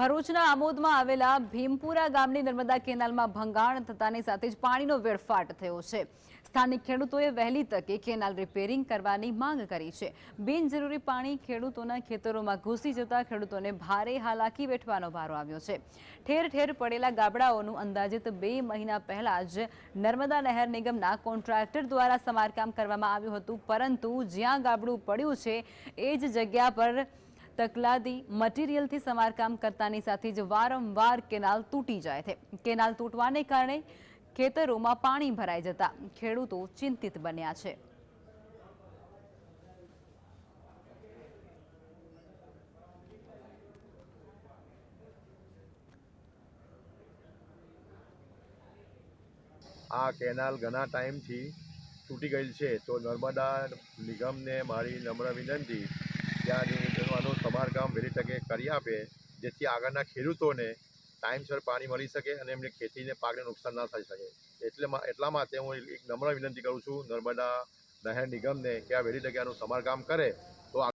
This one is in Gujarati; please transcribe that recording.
ભરૂચના આમોદમાં આવેલા ભીમપુરા ગામની નર્મદા કેનાલમાં ભંગાણ થતાની સાથે જ પાણીનો વેડફાટ થયો છે. સ્થાનિક ખેડૂતોએ વહેલી તકે કેનાલ રિપેરિંગ કરવાની માંગ કરી છે. બિનજરૂરી પાણી ખેડૂતોના ખેતરોમાં ઘૂસી જતા ખેડૂતોને ભારે હાલાકી વેઠવાનો વારો આવ્યો છે. ઠેર ઠેર પડેલા ગાબડાઓનું અંદાજિત બે મહિના પહેલા જ નર્મદા નહેર નિગમના કોન્ટ્રાક્ટર દ્વારા સમારકામ કરવામાં આવ્યું હતું, પરંતુ જ્યાં ગાબડું પડ્યું છે, એ જ જગ્યા પર તકલાદી મટીરિયલથી સમારકામ કરતાની સાથે જ વારંવાર કેનાલ તૂટી જાય છે. કેનાલ તૂટવાને કારણે ખેતરોમાં પાણી ભરાઈ જતા ખેડૂતો ચિંતિત બન્યા છે. આ કેનાલ ઘણા ટાઈમથી તૂટી ગયેલ છે. તો નર્મદા નિગમને મારી નમ્ર વિનંતી ત્યાં આનું સમારકામ વહેલી તકે કરી આપે, જેથી આગળના ખેડૂતોને ટાઈમસર પાણી મળી શકે અને એમની ખેતીને પાકને નુકસાન ના થઈ શકે. એટલે એટલા માટે હું એક નમ્ર વિનંતી કરું છું નર્મદા નહેર નિગમને કે આ વહેલી તકે આનું સમારકામ કરે